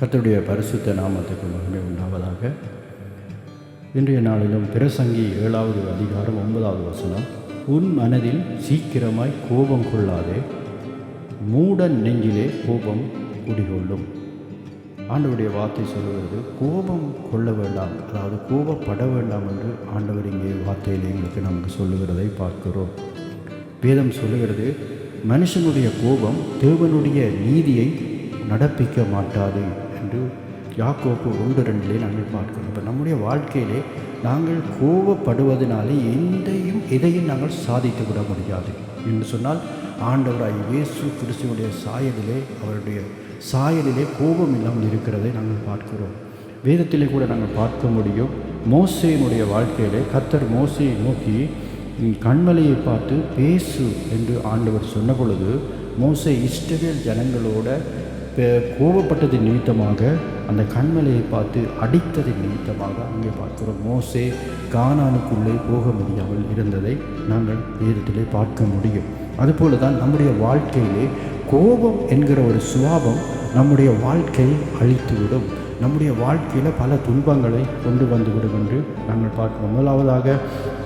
கத்தருடைய பரிசுத்த நாமத்துக்கு மகிமை உண்டாவதாக. இன்றைய நாளிலும் பிரசங்கி ஏழாவது அதிகாரம் ஒன்பதாவது வசனம் உன் மனதில் சீக்கிரமாய் கோபம் கொள்ளாதே மூட நெஞ்சிலே கோபம் குடிகொள்ளும். ஆண்டவருடைய வார்த்தை சொல்லுவது கோபம் கொள்ள வேண்டாம் அதாவது கோபப்பட வேண்டாம் என்று ஆண்டவர் இங்கே வார்த்தையில் எங்களுக்கு நமக்கு சொல்லுகிறதை பார்க்கிறோம். வேதம் சொல்லுகிறது மனுஷனுடைய கோபம் தேவனுடைய நீதியை நடப்பிக்க மாட்டாது என்று யாக்கோப்பு ஒன்று ரெண்டிலே நாங்கள் பார்க்கிறோம் இப்போ நம்முடைய வாழ்க்கையிலே நாங்கள் கோபப்படுவதனாலே எந்தையும் எதையும் நாங்கள் சாதித்து விட முடியாது. என்று சொன்னால் ஆண்டவராய் இயேசு கிறிஸ்துவனுடைய சாயலிலே அவருடைய சாயலிலே கோபம் இல்லாமல் இருக்கிறதை நாங்கள் பார்க்கிறோம். வேதத்திலே கூட நாங்கள் பார்க்க முடியும். மோசையினுடைய வாழ்க்கையிலே கத்தர் மோசையை நோக்கி கண்மலையை பார்த்து பேசு என்று ஆண்டவர் சொன்ன பொழுது மோசை இஸ்ரவேல் ஜனங்களோட பே- நிமித்தமாக அந்த கண்மலையை பார்த்து அடித்தது நிமித்தமாக அங்கே பார்க்கிறோம் மோசே கானானுக்குள்ளே போக முடியாமல் இருந்ததை நாங்கள் வேதத்திலே பார்க்க முடியும். அதுபோல தான் நம்முடைய வாழ்க்கையிலே கோபம் என்கிற ஒரு சுவாபம் நம்முடைய வாழ்க்கையை அழித்துவிடும். நம்முடைய வாழ்க்கையில் பல துன்பங்களை கொண்டு வந்துவிடும் என்று நாங்கள் பார்க்கிறோம். முதலாவதாக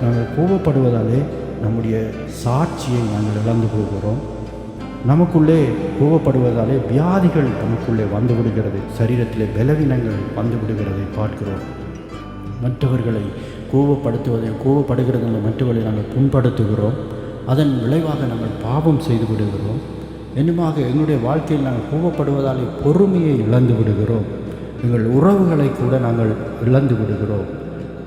நாங்கள் கோபப்படுவதாலே நம்முடைய சாட்சியை நாங்கள் இழந்து போகிறோம். நமக்குள்ளே கோவப்படுவதாலே வியாதிகள் நமக்குள்ளே வந்து விடுகிறது சரீரத்திலே பலவீனங்கள் வந்து விடுகிறதை பார்க்கிறோம். மற்றவர்களை கோவப்படுத்துவதை கோபப்படுகிறதில் மற்றவர்களை நாங்கள் புண்படுத்துகிறோம். அதன் விளைவாக நாங்கள் பாவம் செய்து விடுகிறோம். என்னமாக எங்களுடைய வாழ்க்கையில் நாங்கள் கோபப்படுவதாலே பொறுமையை இழந்து விடுகிறோம். எங்கள் உறவுகளை கூட நாங்கள் இழந்து விடுகிறோம்.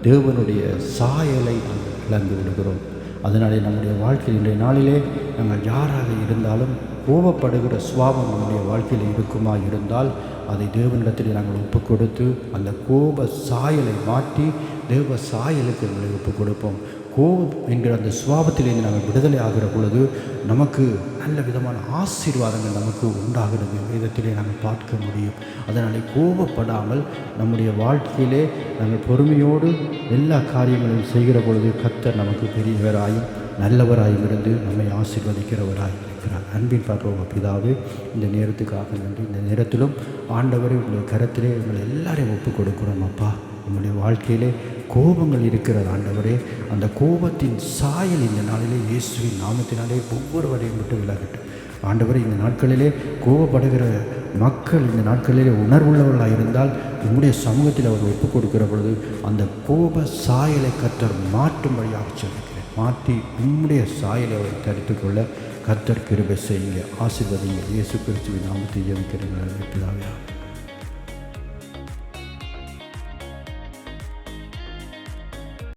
தேவனுடைய சாயலை நாங்கள் இழந்து விடுகிறோம். அதனாலே நம்முடைய வாழ்க்கையில் இன்றைய நாளிலே நாங்கள் யாராக இருந்தாலும் கோபப்படுகிற சுவாபம் நம்முடைய வாழ்க்கையில் இருக்குமா இருந்தால் அதை தேவனிடத்தில் நாங்கள் ஒப்பு கொடுத்து அந்த கோப சாயலை மாற்றி தேவ சாயலுக்கு எங்களை ஒப்பு கொடுப்போம் கோபம் என்கிற அந்த சுவாபத்திலிருந்து நாங்கள் விடுதலை ஆகிற பொழுது நமக்கு நல்ல விதமான ஆசீர்வாதங்கள் நமக்கு உண்டாகிறது. விதத்திலே நாங்கள் பார்க்க முடியும். அதனாலே கோபப்படாமல் நம்முடைய வாழ்க்கையிலே நாங்கள் பொறுமையோடு எல்லா காரியங்களும் செய்கிற பொழுது கத்தர் நமக்கு பெரியவராயும் நல்லவராயும் இருந்து நம்மை ஆசீர்வதிக்கிறவராய் இருக்கிறார். அன்பின் பார்ப்போம் பிதாவே இந்த நேரத்துக்காக நன்றி. இந்த நேரத்திலும் ஆண்டவரை உங்களுடைய கரத்திலே உங்களை எல்லாரையும் ஒப்புக் கொடுக்குறோம் அப்பா. நம்முடைய வாழ்க்கையிலே கோபங்கள் இருக்கிறது ஆண்டவரே. அந்த கோபத்தின் சாயல் இந்த நாளிலே இயேசுவின் நாமத்தினாலே ஒவ்வொருவரையும் விட்டு விலகட்டும். ஆண்டவரே இந்த நாட்களிலே கோபப்படுகிற மக்கள் இந்த நாட்களிலே உணர்வுள்ளவர்களாக இருந்தால் உங்களுடைய சமூகத்தில் அவர் ஒப்புக் கொடுக்கிற பொழுது அந்த கோப சாயலை கற்றர் மாற்றும்படியாக சொல்லிக்கிறேன் மாற்றி உம்முடைய சாயலை அவர் தடுத்துக்கொள்ள கத்தர் கிருபை செய்யுங்க. ஆசிர்வதிங்க இயேசு கிறிஸ்துவின் நாமத்தை ஜெபிக்கிறேன். பிதாவே